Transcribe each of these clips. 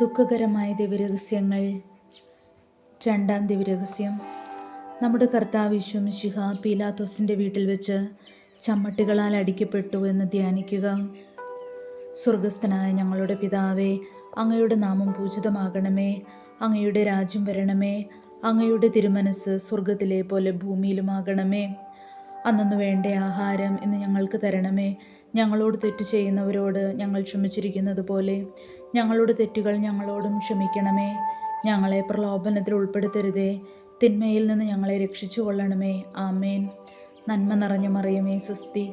ദുഃഖകരമായ ദിവ്യരഹസ്യങ്ങൾ. രണ്ടാം ദിവ്യരഹസ്യം. നമ്മുടെ കർത്താവ് ശിഹ പീലാത്തോസിന്റെ വീട്ടിൽ വെച്ച് ചമ്മട്ടുകളാൽ അടിക്കപ്പെട്ടു എന്ന് ധ്യാനിക്കുക. സ്വർഗസ്ഥനായ ഞങ്ങളുടെ പിതാവേ അങ്ങയുടെ നാമം പൂജിതമാകണമേ അങ്ങയുടെ രാജ്യം വരണമേ അങ്ങയുടെ തിരുമനസ് സ്വർഗത്തിലെ പോലെ ഭൂമിയിലുമാകണമേ. അന്നു വേണ്ട ആഹാരം എന്ന് ഞങ്ങൾക്ക് തരണമേ ഞങ്ങളോട് തെറ്റ് ചെയ്യുന്നവരോട് ഞങ്ങൾ ക്ഷമിച്ചിരിക്കുന്നത് പോലെ. ഞങ്ങളുടെ തെറ്റുകൾ ഞങ്ങളോടും ക്ഷമിക്കണമേ. ഞങ്ങളെ പ്രലോഭനത്തിൽ ഉൾപ്പെടുത്തരുതേ. തിന്മയിൽ നിന്ന് ഞങ്ങളെ രക്ഷിച്ചു കൊള്ളണമേ ആമേൻ. നന്മ നിറഞ്ഞു മറിയമേ സുസ്തി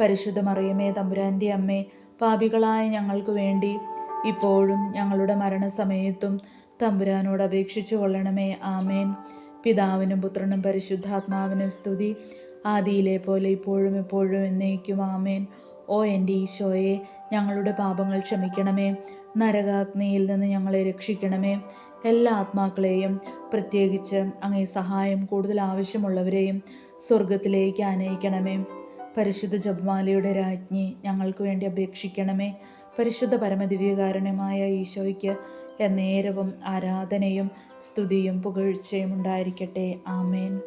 പരിശുദ്ധ മറിയമേ തമ്പുരാന്റെ അമ്മേ പാപികളായ ഞങ്ങൾക്ക് വേണ്ടി ഇപ്പോഴും ഞങ്ങളുടെ മരണസമയത്തും തമ്പുരാനോട് അപേക്ഷിച്ചു കൊള്ളണമേ ആമേൻ. പിതാവിനും പുത്രനും പരിശുദ്ധാത്മാവിനും സ്തുതി. ആദിയിലെ പോലെ ഇപ്പോഴും എപ്പോഴും എന്നേക്കും ആമേൻ. ഓ എന്റെ ഈശോയെ ഞങ്ങളുടെ പാപങ്ങൾ ക്ഷമിക്കണമേ. നരകാഗ്നിയിൽ നിന്ന് ഞങ്ങളെ രക്ഷിക്കണമേ. എല്ലാ ആത്മാക്കളെയും പ്രത്യേകിച്ച് അങ്ങേ സഹായം കൂടുതൽ ആവശ്യമുള്ളവരെയും സ്വർഗത്തിലേക്ക് ആനയിക്കണമേ. പരിശുദ്ധ ജപമാലയുടെ രാജ്ഞി ഞങ്ങൾക്ക് വേണ്ടി അപേക്ഷിക്കണമേ. പരിശുദ്ധ പരമദിവ്യകാരണമായ ഈശോയ്ക്ക് എന്നേരവും ആരാധനയും സ്തുതിയും പുകഴ്ചയും ഉണ്ടായിരിക്കട്ടെ. ആമേൻ.